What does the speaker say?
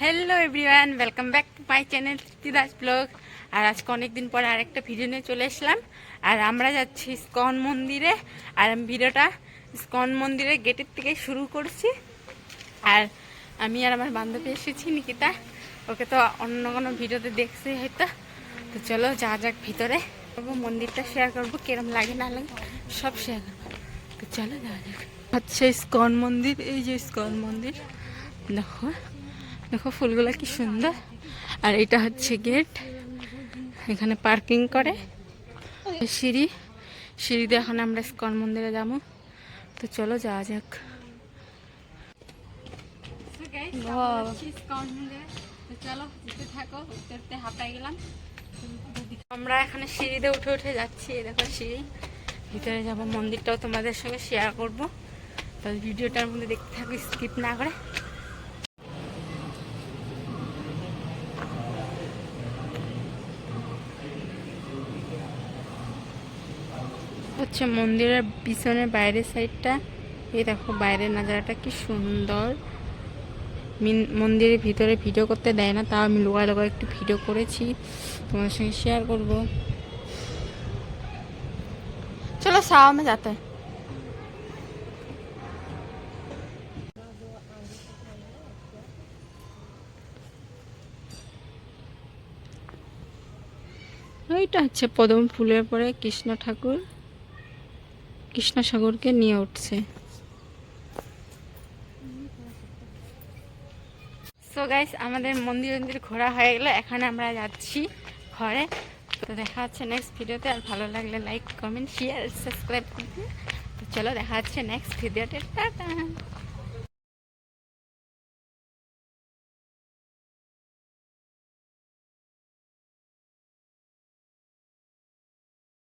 Hello everyone welcome back to my channel তিদাস blog আর আজকে অনেক দিন পরে আরেকটা ভিডিও নিয়ে চলে এসলাম। আর আমরা যাচ্ছি ইস্কন মন্দিরে। আর আমি ভিডিওটা ইস্কন মন্দিরে গেটের থেকে শুরু করছি। আর আমি আর আমার বান্ধবী এসেছি, নিকিতা। ওকে তো অন্য কোনো ভিডিওতে দেখছি হয়তো। তো চলো যা যাক ভিতরে। করব মন্দিরটা শেয়ার করব, কিরম লাগে না লাগে, সব শেয়ার করব। তো চলো যাওয়া যাক। আচ্ছা ইস্কন মন্দির, এই যে ইস্কন মন্দির। দেখো। দেখো ফুলগুলো কি সুন্দর। আর এটা হচ্ছে গেট। এখানে পার্কিং করে। সিঁড়ি। সিঁড়িতে এখন আমরা ইস্কন মন্দিরে যাব। তো চলো যাওয়া যাক। আমরা এখানে সিঁড়িতে উঠে উঠে যাচ্ছি এই দেখো সিঁড়ি। ভিতরে যাব মন্দিরটাও তোমাদের সঙ্গে শেয়ার করব। ভিডিওটার মধ্যে দেখতে থাকো স্কিপ না করে। হচ্ছে মন্দিরের পিছনের বাইরের সাইডটা। এই দেখো, বাইরের নাজারাটা কি সুন্দর। মন্দিরের ভিতরে ভিডিও করতে দেয় না, তাও আমি লোকায় লোকায় একটু ভিডিও করেছি। তোমার সঙ্গে শেয়ার করব। চলো সাও যাতে। এইটা হচ্ছে পদম ফুলের পরে কৃষ্ণ ঠাকুর। কৃষ্ণ সাগরকে নিয়ে উঠছে। সো গাইস আমাদের মন্দির মন্দির ঘোরা হয়ে গেলে। এখন আমরা যাচ্ছি ঘরে। তো দেখা হচ্ছে নেক্সট ভিডিওতে আর ভালো লাগলে লাইক কমেন্ট শেয়ার সাবস্ক্রাইব করবে তো চলো দেখা হচ্ছে নেক্সট ভিডিওতে টাটা!